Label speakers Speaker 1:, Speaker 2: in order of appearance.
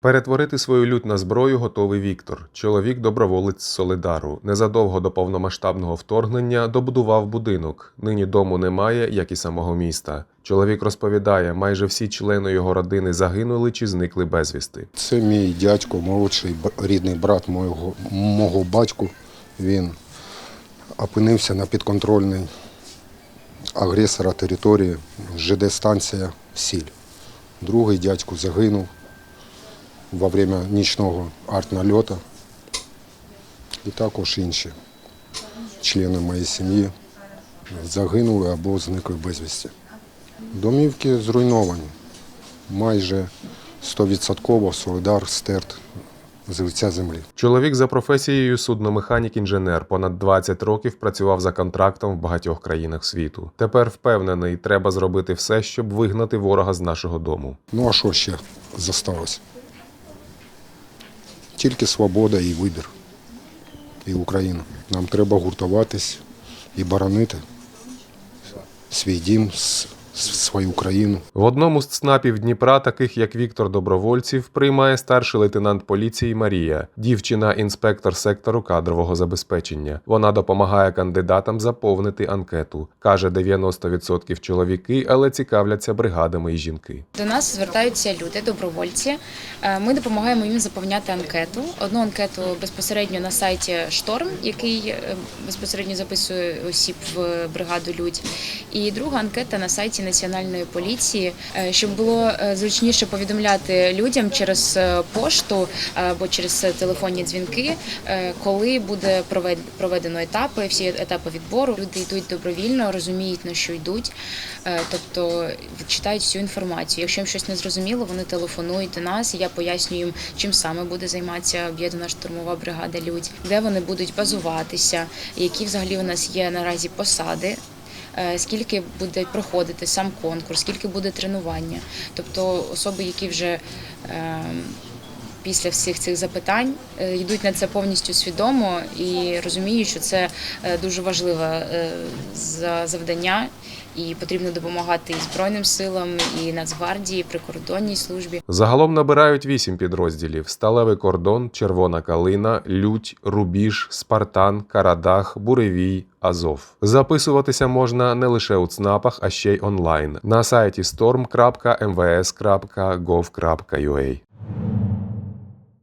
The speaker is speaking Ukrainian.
Speaker 1: Перетворити свою лють на зброю готовий Віктор. Чоловік доброволець Солидару. Незадовго до повномасштабного вторгнення добудував будинок. Нині дому немає, як і самого міста. Чоловік розповідає, майже всі члени його родини загинули чи зникли безвісти.
Speaker 2: Це мій дядько, молодший рідний брат мого, мого батьку. Він опинився на підконтрольній агресора території ЖД-станція Сіль. Другий дядько загинув во время нічного артнальоту. І також інші члени моєї сім'ї загинули або зникли безвісті. Домівки зруйновані. Майже 100% Солидар стерт з лиця землі.
Speaker 1: Чоловік за професією судномеханік-інженер понад 20 років працював за контрактом в багатьох країнах світу. Тепер впевнений, треба зробити все, щоб вигнати ворога з нашого дому.
Speaker 2: Ну а що ще зосталось? Тільки свобода і вибір. І Україну. Нам треба гуртуватись і боронити свій дім, свою країну.
Speaker 1: В одному з ЦНАПів Дніпра, таких як Віктор Добровольців, приймає старший лейтенант поліції Марія, дівчина інспектор сектору кадрового забезпечення. Вона допомагає кандидатам заповнити анкету. каже 90% чоловіки, але цікавляться бригадами і жінки.
Speaker 3: До нас звертаються люди, добровольці. Е, Ми допомагаємо їм заповняти анкету. Одну анкету безпосередньо на сайті Шторм, який е, безпосередньо записує осіб в бригаду Людь. І друга анкета на сайті Національної поліції, е, щоб було е, зручніше повідомляти людям через е, пошту або через телефонні дзвінки, коли буде провед- проведено етапи, всі етапи відбору. Люди йдуть добровільно, розуміють на що йдуть, тобто читають всю інформацію. Якщо їм щось не зрозуміло, вони телефонують до нас. Я пояснюю їм, чим саме буде займатися об'єднана штурмова бригада Людь, де вони будуть базуватися, які взагалі у нас є наразі посади. Е, Скільки буде проходити сам конкурс, скільки буде тренування. Тобто особи, які вже е, після всіх цих запитань е, йдуть на це повністю свідомо і розуміють, що це е, дуже важливе е, завдання, і потрібно допомагати і Збройним силам, і Нацгвардії, прикордонній службі.
Speaker 1: Загалом набирають вісім підрозділів: Сталевий кордон, Червона калина, Лють, Рубіж, Спартан, Карадах, Буревій. Азов записуватися можна не лише у ЦНАПах, а ще й онлайн на сайті storm.mvs.gov.ua.